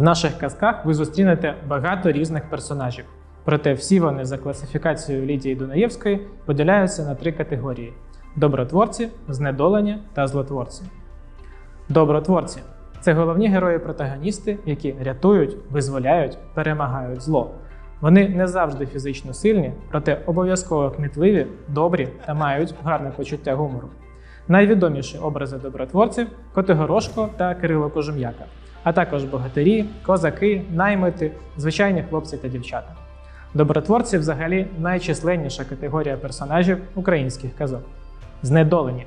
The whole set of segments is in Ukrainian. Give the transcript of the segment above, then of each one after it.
В наших казках ви зустрінете багато різних персонажів, проте всі вони за класифікацією Лідії Дунаєвської поділяються на три категорії: добротворці, знедолені та злотворці. Добротворці це головні герої-протагоністи, які рятують, визволяють, перемагають зло. Вони не завжди фізично сильні, проте обов'язково кмітливі, добрі та мають гарне почуття гумору. Найвідоміші образи добротворців Котигорошко та Кирило Кожум'яка, а також богатирі, козаки, наймити, звичайні хлопці та дівчата. Добротворці взагалі найчисленніша категорія персонажів українських казок. Знедолені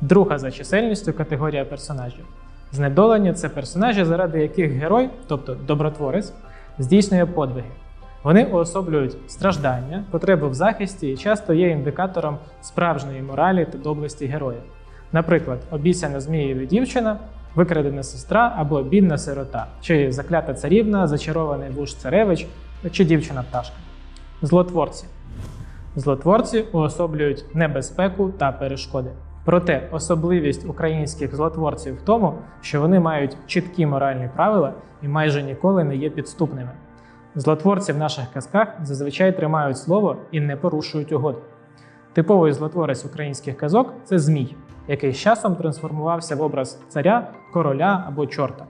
друга за чисельністю категорія персонажів. Знедолені це персонажі, заради яких герой, тобто добротворець, здійснює подвиги. Вони уособлюють страждання, потреби в захисті і часто є індикатором справжньої моралі та доблесті героя. Наприклад, обіцяна Змієві дівчина, викрадена сестра або бідна сирота, чи заклята царівна, зачарований вуж царевич, чи дівчина пташка. Злотворці. Злотворці уособлюють небезпеку та перешкоди. Проте особливість українських злотворців в тому, що вони мають чіткі моральні правила і майже ніколи не є підступними. Злотворці в наших казках зазвичай тримають слово і не порушують угод. Типовий злотворець українських казок це Змій, який з часом трансформувався в образ царя, короля або чорта.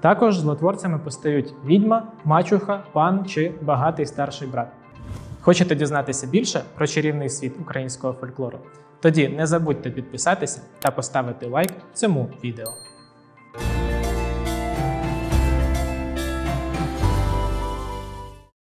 Також злотворцями постають відьма, мачуха, пан чи багатий старший брат. Хочете дізнатися більше про чарівний світ українського фольклору? Тоді не забудьте підписатися та поставити лайк цьому відео.